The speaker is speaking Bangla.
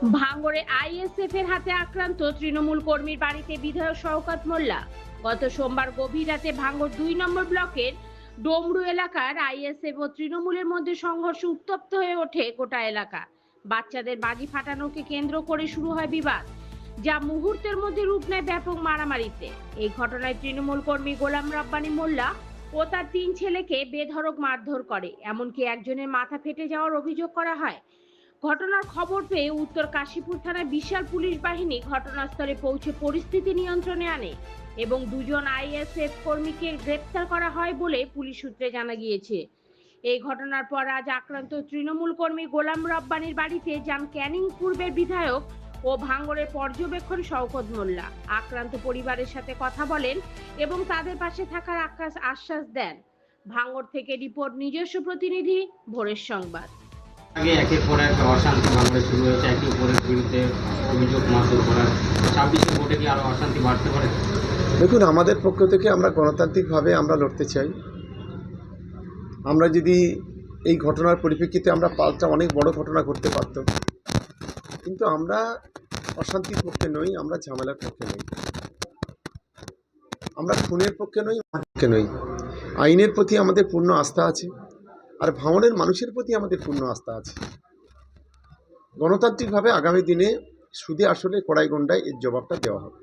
ভাঙড়ে আইএসএফ এর হাতে আক্রান্ত তৃণমূল কর্মীর বাড়িতে বিধায়ক শওকত মোল্লা। গত সোমবার গভীর রাতে ভাঙড় দুই নম্বর ব্লকের ডোমরু এলাকার আইএসএফ ও তৃণমূলের মধ্যে সংঘর্ষ উত্তপ্ত হয়ে ওঠে গোটা এলাকা। বাচ্চাদের বাজি ফাটানোকে কেন্দ্র করে শুরু হয় বিবাদ, যা মুহূর্তের মধ্যে রূপ নেয় ব্যাপক মারামারিতে। এই ঘটনায় তৃণমূল কর্মী গোলাম রব্বানী মোল্লা ও তার তিন ছেলেকে বেধড়ক মারধর করে। এমনকি একজনের মাথা ফেটে যাওয়ার অভিযোগ করা হয় ঘটনার খবর পেয়ে উত্তর কাশীপুর থানায় বিশাল পুলিশ বাহিনী ঘটনাস্থলে পৌঁছে পরিস্থিতি নিয়ন্ত্রণে আনে এবং দুজন আইএসএফ কর্মীকে গ্রেপ্তার করা হয় বলে পুলিশ সূত্রে জানা গিয়েছে। এই ঘটনার পর আজ আক্রান্ত তৃণমূল কর্মী গোলাম রব্বানির বাড়িতে যান ক্যানিং পূর্বের বিধায়ক ও ভাঙ্গরের পর্যবেক্ষণ শওকত মোল্লা। আক্রান্ত পরিবারের সাথে কথা বলেন এবং তাদের পাশে থাকার আশ্বাস দেন। ভাঙ্গর থেকে রিপোর্ট নিজস্ব প্রতিনিধি ভোরের সংবাদ। আগে একের পর অশান্তি বাংলায় শুরু হয়েছে, একে অপরের বিরুদ্ধে অভিযোগ করার। ছাব্বিশে ভোটে কি আরও অশান্তি বাড়তে পারে? দেখুন, আমাদের পক্ষ থেকে আমরা গণতান্ত্রিকভাবে আমরা লড়তে চাই। আমরা যদি এই ঘটনার পরিপ্রেক্ষিতে আমরা পাল্টা অনেক বড় ঘটনা ঘটতে পারত কিন্তু আমরা অশান্তির পক্ষে নই, আমরা ঝামেলার পক্ষে নই। আমরা খুনের পক্ষে নই পক্ষে নই। আইনের প্রতি আমাদের পূর্ণ আস্থা আছে। আর ভাঙনের মানুষের প্রতি আমাদের পূর্ণ আস্থা আছে। গণতান্ত্রিকভাবে আগামী দিনে সুদে আসলে কড়াই গন্ডায় এর জবাবটা দেওয়া হবে।